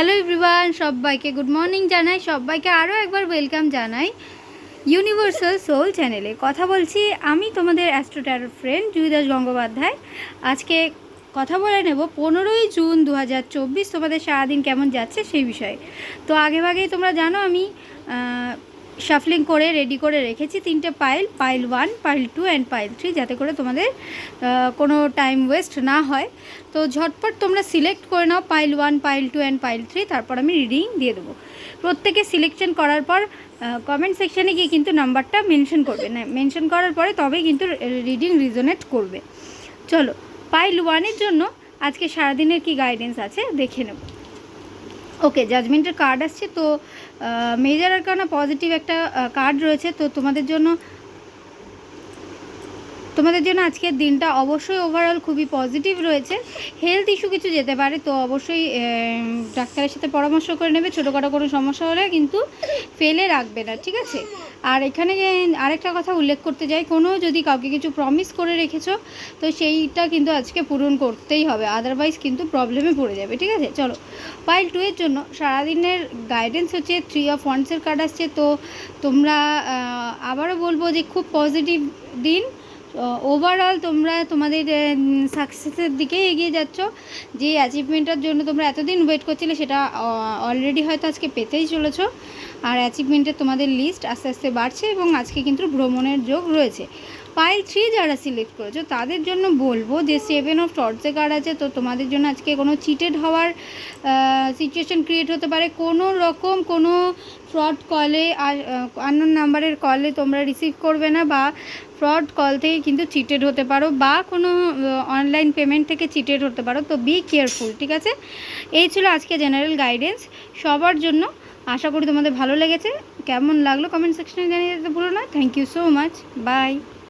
Hello everyone সবাইকে good morning জানাই, সবাইকে আরও একবার ওয়েলকাম জানাই ইউনিভার্সাল সোল চ্যানেলে কথা বলছি আমি তোমাদের অ্যাস্ট্রোটার ফ্রেন্ড জুইদাস গঙ্গোপাধ্যায়। আজকে কথা বলে নেব পনেরোই জুন দু হাজার চব্বিশ তোমাদের সারাদিন কেমন যাচ্ছে সেই বিষয়ে। তো আগেভাগেই তোমরা জানো আমি শাফলিং করে রেডি করে রেখেছি তিনটে pile pile one pile two and pile three যাতে করে তোমাদের কোনো টাইম ওয়েস্ট না হয়। তো ঝটপট তোমরা সিলেক্ট করে নাও pile one pile two and pile three তারপর আমি রিডিং দিয়ে দেবো। প্রত্যেকে সিলেকশন করার পর কমেন্ট সেকশানে গিয়ে কিন্তু নাম্বারটা মেনশন করবে। না মেনশন করার পরে তবে কিন্তু রিডিং রিজনেট করবে। চলো পাইল ওয়ানের জন্য আজকে সারাদিনের কি গাইডেন্স আছে দেখে নেব। ওকে জাজমেন্টের কার্ড আসছে, তো মেজার আর কারণে পজিটিভ একটা কার্ড রয়েছে, তো তোমাদের জন্য তোমাদের জন্য আজকের দিনটা অবশ্যই ওভারঅল খুবই পজিটিভ রয়েছে। হেলথ ইস্যু কিছু যেতে পারে, তো অবশ্যই ডাক্তারের সাথে পরামর্শ করে নেবে, ছোটোখাটো কোনো সমস্যা হলে কিন্তু ফেলে রাখবে না, ঠিক আছে? আর এখানে আরেকটা কথা উল্লেখ করতে যাই, কোনো যদি কাউকে কিছু প্রমিস করে রেখেছো, তো সেইটা কিন্তু আজকে পূরণ করতেই হবে আদারওয়াইজ কিন্তু প্রবলেমে পড়ে যাবে, ঠিক আছে? চলো পাইল টু এর জন্য, সারাদিনের গাইডেন্স হচ্ছে থ্রি অফ ওয়ান্সের কার্ড আসছে, তো তোমরা আবারও বলব যে খুব পজিটিভ দিন ওভারঅল তোমরা তোমাদের সাকসেসের দিকে এগিয়ে যাচ্ছ। যে অ্যাচিভমেন্টের জন্য তোমরা এতদিন ওয়েট করছিলে সেটা অলরেডি হয়তো আজকে পেতেই চলেছ। আর অ্যাচিভমেন্টের তোমাদের লিস্ট আস্তে আস্তে বাড়ছে এবং আজকে কিন্তু ভ্রমণের যোগ রয়েছে। পাইল থ্রি যারা সিলেক্ট করেছ, তাদের জন্য বলব যে সেভেন অফ টর্চে কার্ড আছে? তো তোমাদের জন্য আজকে কোনো চিটেড হওয়ার সিচুয়েশন ক্রিয়েট হতে পারে। কোনো রকম কোনো ফ্রড কলে আর আননোন নাম্বারের কলে তোমরা রিসিভ করবে না বা ফ্রড কল থেকে কিন্তু চিটেড হতে পারো বা কোনো অনলাইন পেমেন্ট থেকে চিটেড হতে পারো। তো বি কেয়ারফুল ঠিক আছে? এই ছিল আজকে জেনারেল গাইডেন্স সবার জন্য আশা করি তোমাদের ভালো লেগেছে। কেমন লাগল কমেন্ট সেকশনে জানিয়ে দিতে ভুলো না। Thank you so much bye